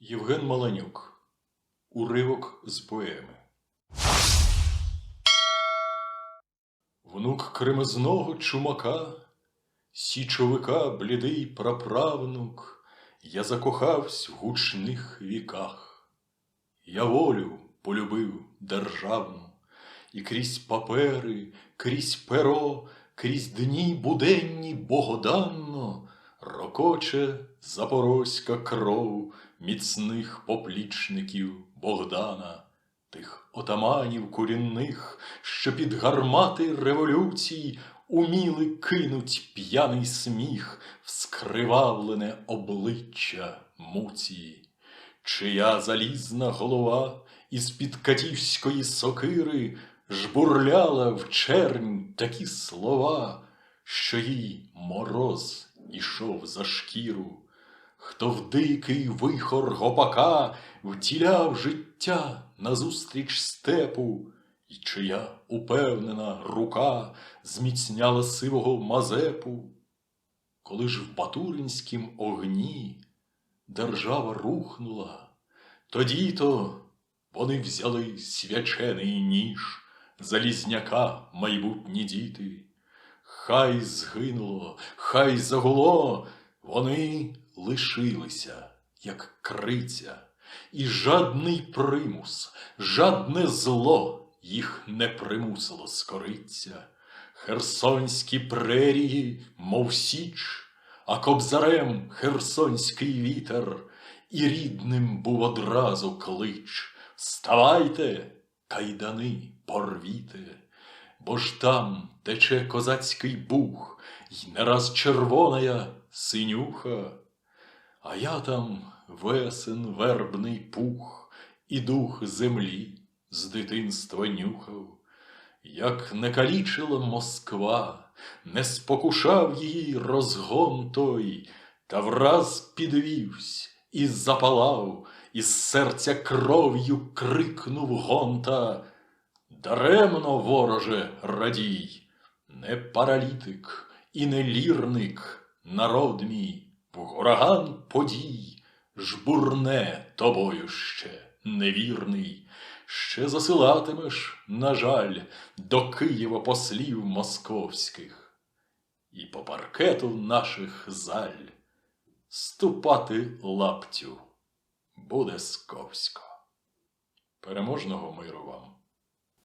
Євген Маланюк. Уривок з поеми. Внук кремезного чумака, січовика блідий праправнук, я закохавсь в гучних віках. Я волю полюбив державну, і крізь папери, крізь перо, крізь дні буденні богоданно рокоче запорозька кров міцних поплічників Богдана, тих отаманів курінних, що під гармати революцій уміли кинуть п'яний сміх в скривавлене обличчя муції чия залізна голова із-під катівської сокири жбурляла в чернь такі слова, що їй мороз ішов за шкіру, хто в дикий вихор гопака втіляв життя назустріч степу, і чия упевнена рука зміцняла сивого Мазепу, коли ж в Батуринськім огні держава рухнула, тоді то вони взяли свячений ніж залізняка майбутні діти. Хай згинуло, хай загуло, вони лишилися, як криця, і жадний примус, жадне зло їх не примусило скориться. Херсонські прерії, мов січ, а кобзарем херсонський вітер, і рідним був одразу клич. Вставайте, кайдани порвіте, бо ж там тече козацький бух, й не раз червоная синюха, а я там весен вербний пух і дух землі з дитинства нюхав. Як не калічила Москва, не спокушав її розгон той, та враз підвівсь і запалав, із серця кров'ю крикнув гонта. Даремно, вороже, радій, не паралітик і не лірник, народ мій, в ураган подій, жбурне тобою ще невірний. Ще засилатимеш, на жаль, до Києва послів московських, і по паркету наших заль ступати лаптю буде сковсько. Переможного миру вам!